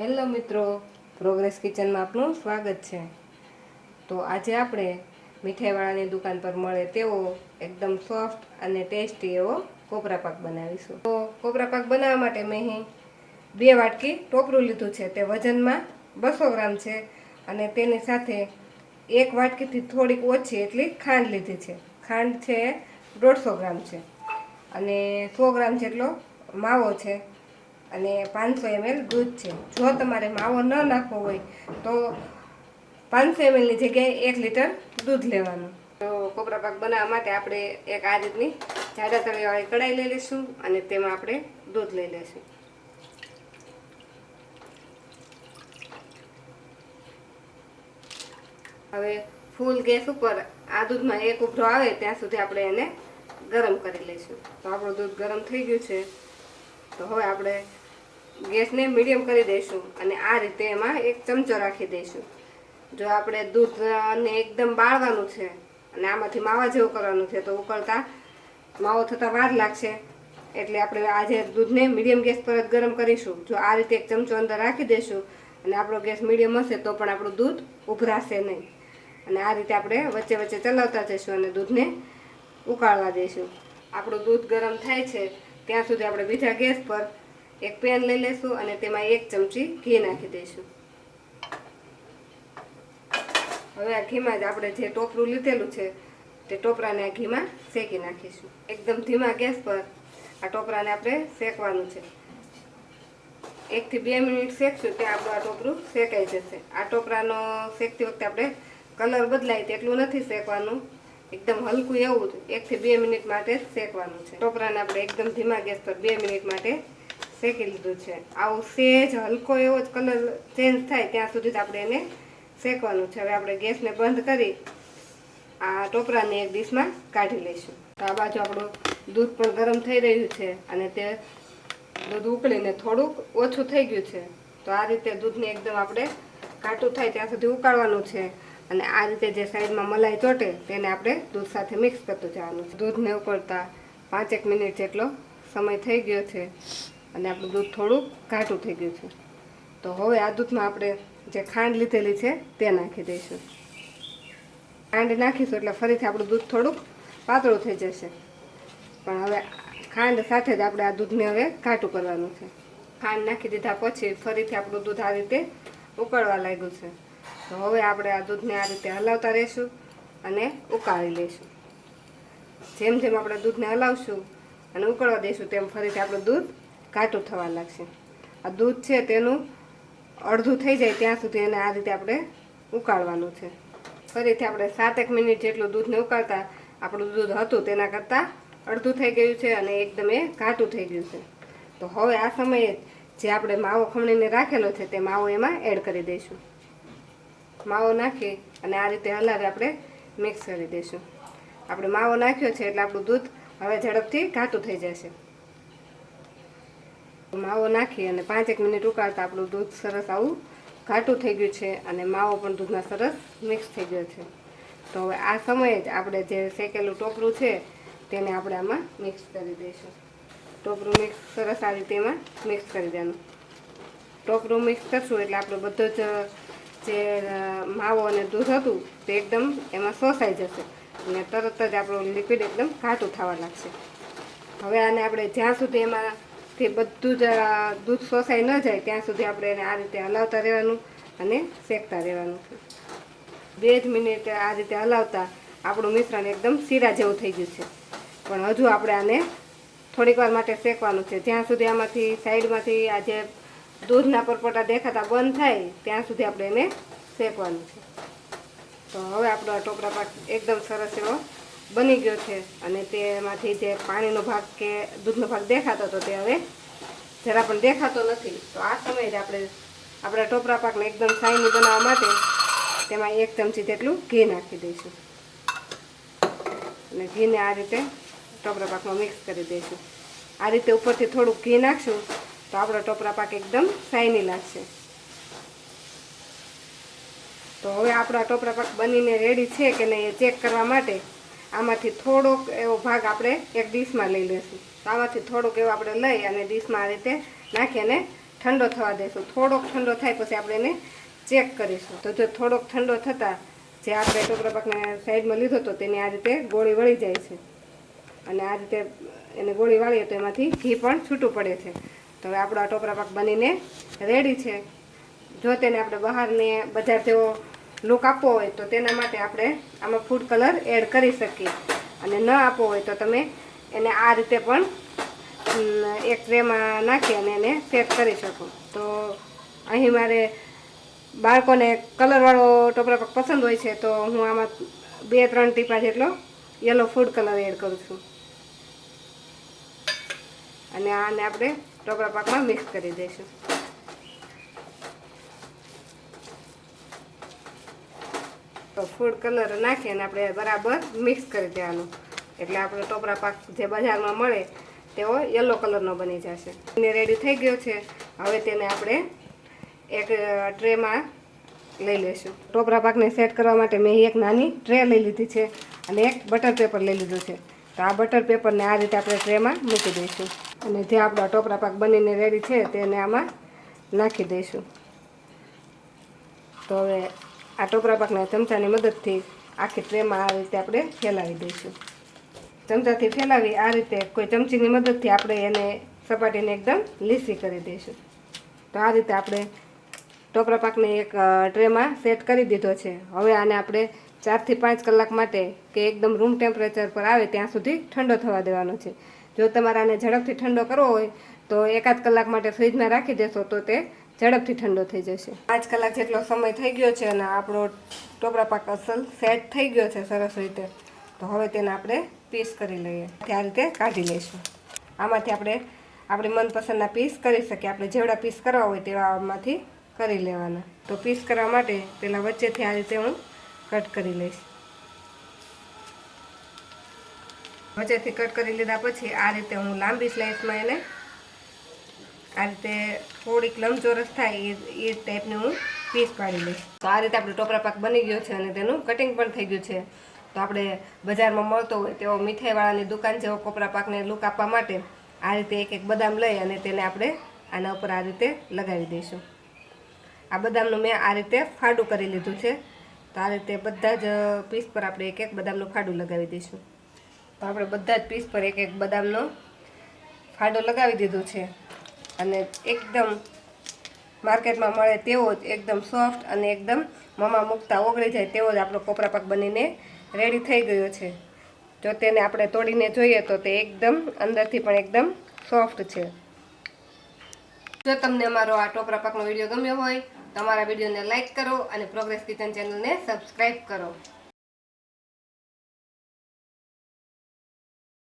Hello મિત્રો progress કિચનમાં આપનું સ્વાગત છે. તો આજે આપણે મીઠાઈવાળાની દુકાન પર મળે તેવો એકદમ સોફ્ટ અને ટેસ્ટી એવો કોપરા પાક બનાવીશું. તો કોપરા પાક બનાવવા માટે મેં અહીં બે વાટકી ટોપરું લીધું છે. તે વજનમાં બસો ગ્રામ છે અને તેની સાથે એક વાટકીથી થોડીક ઓછી એટલી ખાંડ લીધી છે. ખાંડ છે દોઢસો ગ્રામ છે અને સો ગ્રામ જેટલો માવો છે. અને પાંચસો એમએલ દૂધ છે. જો તમારે માવો ન નાખવો હોય, તો પાંચસો એમએલની જગ્યાએ એક લીટર દૂધ લેવાનું. તો કોપરા પાક બનાવવા માટે આપણે એક આ રીતની જાડા તળિયાવાળી કઢાઈ લઈ લઈશું અને તેમાં આપણે દૂધ લઈ લઈશું. હવે ફૂલ ગેસ ઉપર આ દૂધમાં એક ઉભરો આવે, ત્યાં સુધી આપણે એને ગરમ કરી લઈશું. તો આપણું દૂધ ગરમ થઈ ગયું છે. તો હવે આપણે ગેસને મીડિયમ કરી દઈશું અને આ રીતે એમાં એક ચમચો રાખી દઈશું. જો આપણે દૂધને એકદમ બાળવાનું છે અને આમાંથી માવા જેવું કરવાનું છે તો ઉકળતા માવો થતાં વાર લાગશે. એટલે આપણે આજે દૂધને મીડિયમ ગેસ પર જ ગરમ કરીશું. જો આ રીતે એક ચમચો અંદર રાખી દઈશું અને આપણો ગેસ મીડિયમ હશે તો પણ આપણું દૂધ ઉભરાશે નહીં. અને આ રીતે આપણે વચ્ચે વચ્ચે ચલાવતા જઈશું અને દૂધને ઉકાળવા દઈશું. આપણું દૂધ ગરમ થાય છે, ત્યાં સુધી આપણે બીજા ગેસ પર એક પેન લઈ લઈશું અને તેમાં એક ચમચી ઘી નાખી દઈશું. હવે આ ઘીમાં જ આપણે જે ટોપરું લીધેલું છે, તે ટોપરાને આ ઘીમાં શેકી નાખીશું. એકદમ ધીમા ગેસ પર આ ટોપરાને આપણે શેકવાનું છે. એકથી બે મિનિટ શેકશું ત્યાં આપણું આ ટોપરું શેકાઈ જશે. આ ટોપરાનો શેકતી વખતે આપણે કલર બદલાય તેટલું નથી શેકવાનું. એકદમ હલકું એવું જ એકથી બે મિનિટ માટે શેકવાનું છે. ટોપરાને આપણે એકદમ ધીમા ગેસ પર બે મિનિટ માટે શેકી લીધું છે. આવું સેજ, હલકો એવો જ કલર ચેન્જ થાય ત્યાં સુધી જ આપણે એને શેકવાનું છે. હવે આપણે ગેસને બંધ કરી આ ટોપરાને એક ડીશમાં કાઢી લઈશું. તો આ બાજુ આપણું દૂધ પણ ગરમ થઈ રહ્યું છે અને તે દૂધ ઉકળીને થોડુંક ઓછું થઈ ગયું છે. તો આ રીતે દૂધને એકદમ આપણે કાટું થાય ત્યાં સુધી ઉકાળવાનું છે અને આ રીતે જે સાઈડમાં મલાઈ ચોટે તેને આપણે દૂધ સાથે મિક્સ કરતું જવાનું છે. દૂધને ઉકળતા પાંચેક મિનિટ જેટલો સમય થઈ ગયો છે. અને આપણું દૂધ થોડુંક ઘાટું થઈ ગયું છે. તો હવે આ દૂધમાં આપણે જે ખાંડ લીધેલી છે તે નાખી દઈશું. ખાંડ નાખીશું એટલે ફરીથી આપણું દૂધ થોડુંક પાતળું થઈ જશે. પણ હવે ખાંડ સાથે જ આપણે આ દૂધને હવે ઘાટું કરવાનું છે. ખાંડ નાખી દીધા પછી ફરીથી આપણું દૂધ આ રીતે ઉકળવા લાગ્યું છે. તો હવે આપણે આ દૂધને આ રીતે હલાવતા રહીશું અને ઉકાળી લઈશું. જેમ જેમ આપણે દૂધને હલાવશું અને ઉકળવા દઈશું, તેમ ફરીથી આપણું દૂધ ઘાટું થવા લાગશે. આ દૂધ છે તેનું અડધું થઈ જાય ત્યાં સુધી એને આ રીતે આપણે ઉકાળવાનું છે. ફરીથી આપણે સાતેક મિનિટ જેટલું દૂધને ઉકાળતા આપણું દૂધ હતું તેના કરતાં અડધું થઈ ગયું છે અને એકદમ એ ઘાટું થઈ ગયું છે. તો હવે આ સમયે જે આપણે માવો ખમણીને રાખેલો છે તે માવો એમાં એડ કરી દઈશું. માવો નાખી અને આ રીતે હલાવી આપણે મિક્સ કરી દઈશું. આપણે માવો નાખ્યો છે એટલે આપણું દૂધ હવે ઝડપથી ઘાટું થઈ જશે. માવો નાખી અને પાંચેક મિનિટ ઉકાળતા આપણું દૂધ સરસ આવું ઘાટું થઈ ગયું છે અને માવો પણ દૂધમાં સરસ મિક્સ થઈ ગયો છે. તો હવે આ સમયે જ આપણે જે શેકેલું ટોપરું છે તેને આપણે આમાં મિક્સ કરી દઈશું. ટોપરું મિક્સ સરસ આ રીતે એમાં મિક્સ કરી દેવાનું. ટોપરું મિક્સ કરશું એટલે આપણો બધો જ જે માવો અને દૂધ હતું તે એકદમ એમાં શોષાઈ જશે અને તરત જ આપણું લિક્વિડ એકદમ ઘાટું થવા લાગશે. હવે આને આપણે જ્યાં સુધી એમાંથી બધું જ દૂધ શોષાઈ ન જાય, ત્યાં સુધી આપણે એને આ રીતે હલાવતા રહેવાનું અને શેકતા રહેવાનું. બે જ મિનિટ આ રીતે હલાવતા આપણું મિશ્રણ એકદમ શીરા જેવું થઈ ગયું છે. પણ હજુ આપણે આને થોડીક વાર માટે શેકવાનું છે. જ્યાં સુધી આમાંથી સાઈડમાંથી આ જે દૂધના પરપોટા દેખાતા બંધ થાય, ત્યાં સુધી આપણે એને શેકવાનું છે. તો હવે આપણો આ ટોપરા પાક એકદમ સરસ એવો બની ગયો છે અને તેમાંથી જે પાણીનો ભાગ કે દૂધનો ભાગ દેખાતો હતો તે હવે જરા પણ દેખાતો નથી. તો આ સમયે જ આપણે આપણા ટોપરા પાકને એકદમ શાઇની બનાવવા માટે તેમાં એક ચમચી જેટલું ઘી નાખી દઈશું. અને ઘીને આ રીતે ટોપરા પાકમાં મિક્સ કરી દઈશું. આ રીતે ઉપરથી થોડુંક ઘી નાખશું તો આપણો ટોપરા પાક એકદમ શાઇની લાગશે. તો હવે આપણા ટોપરા પાક બનીને રેડી છે કે નહીં એ ચેક કરવા માટે આમાંથી થોડોક એવો ભાગ આપણે એક ડીશમાં લઈ લઈશું. તો આમાંથી થોડોક એવો આપણે લઈ અને ડીશમાં આ રીતે નાખી અને ઠંડો થવા દઈશું થોડોક ઠંડો થાય પછી આપણે એને ચેક કરીશું. તો જો થોડોક ઠંડો થતાં જે આપણે ટોકરા પાકને સાઈડમાં લીધો હતો તેની આ રીતે ગોળી વળી જાય છે. અને આ રીતે એને ગોળી વાળીએ તો એમાંથી ઘી પણ છૂટું પડે છે. તો હવે આપણો આ ટોપરા પાક બનીને રેડી છે. જો તેને આપણે બહારને બજાર જેવો લુક આપવો હોય તો તેના માટે આપણે આમાં ફૂડ કલર એડ કરી શકીએ. અને ન આપવો હોય તો તમે એને આ રીતે પણ એક ટ્રેમાં નાખી અને એને સેટ કરી શકો. તો અહીં મારે બાળકોને કલરવાળો ટોપરા પાક પસંદ હોય છે, તો હું આમાં બે ત્રણ ટીપા જેટલો યલો ફૂડ કલર એડ કરું છું. અને આને આપણે ટોપરા પાકમાં મિક્સ કરી દઈશું. તો ફૂડ કલર નાખી અને આપણે બરાબર મિક્સ કરી દેવાનું. એટલે આપણો ટોપરા પાક જે બજારમાં મળે તેવો યલો કલરનો બની જશે. એને રેડી થઈ ગયો છે. હવે તેને આપણે એક ટ્રેમાં લઈ લઈશું. ટોપરા પાકને સેટ કરવા માટે મેં એક નાની ટ્રે લઈ લીધી છે અને એક બટર પેપર લઈ લીધું છે. તો આ બટર પેપરને આ રીતે આપણે ટ્રેમાં મૂકી દઈશું. અને જે આપણો ટોપરા પાક બનીને રેડી છે, તેને આમાં નાખી દઈશું. તો હવે આ ટોપરા પાકના ચમચાની મદદથી આખી ટ્રેમાં આ રીતે આપણે ફેલાવી દઈશું. ચમચાથી ફેલાવી આ રીતે કોઈ ચમચીની મદદથી આપણે એને સપાટીને એકદમ લીસી કરી દઈશું. તો આ રીતે આપણે ટોપરા પાકને એક ટ્રેમાં સેટ કરી દીધો છે. હવે આને આપણે ચારથી પાંચ કલાક માટે કે એકદમ રૂમ ટેમ્પરેચર પર આવે ત્યાં સુધી ઠંડો થવા દેવાનો છે. જો તમારે આને ઝડપથી ઠંડો કરવો હોય તો એકાદ કલાક માટે ફ્રીજમાં રાખી દેશો તો તે ઝડપથી ઠંડો થઈ જશે. પાંચ કલાક જેટલો સમય થઈ ગયો છે અને આપણો ટોપરા પાક અસલ સેટ થઈ ગયો છે સરસ રીતે, તો હવે તેને આપણે પીસ કરી લઈએ. આ રીતે કાઢી લઈશું. આમાંથી આપણે આપણી મનપસંદના પીસ કરી શકીએ. આપણે જેવડા પીસ કરવા હોય તેવા આમાંથી કરી લેવાના. તો પીસ કરવા માટે પહેલાં વચ્ચેથી આ રીતે હું કટ કરી લઈશ. વચ્ચેથી કટ કરી લીધા પછી આ રીતે હું લાંબી સ્લાઇસમાં એને આ રીતે થોડીક લંબચોરસ થાય એ એ ટાઈપની હું પીસ પાડી લઈશ. તો આ રીતે આપણો ટોપરા પાક બની ગયો છે અને તેનું કટિંગ પણ થઈ ગયું છે. તો આપણે બજારમાં મળતો હોય તેવો મીઠાઈવાળાની દુકાન જેવો કોપરા પાકને લુક આપવા માટે આ રીતે એક એક બદામ લઈ અને તેને આપણે આના ઉપર આ રીતે લગાવી દઈશું. આ બદામનું મેં આ રીતે ફાડું કરી લીધું છે. તો આ રીતે બધા જ પીસ પર આપણે એક એક બદામનું ફાડું લગાવી દઈશું. તો આપણે બધા જ પીસ પર એક એક બદામનો ફાડો લગાવી દીધો છે. અને એકદમ માર્કેટમાં મળે તેવો જ એકદમ સોફ્ટ અને એકદમ મમા મૂકતા ઓગળી જાય તેવો જ આપણો કોપરા પાક બનીને રેડી થઈ ગયો છે. જો તેને આપણે તોડીને જોઈએ તો તે એકદમ અંદરથી પણ એકદમ સોફ્ટ છે. જો તમને અમારો આ ટોપરા પાકનો વીડિયો ગમ્યો હોય, તો અમારા વિડીયોને લાઇક કરો અને પ્રોગ્રેસ કિચન ચેનલને સબસ્ક્રાઈબ કરો.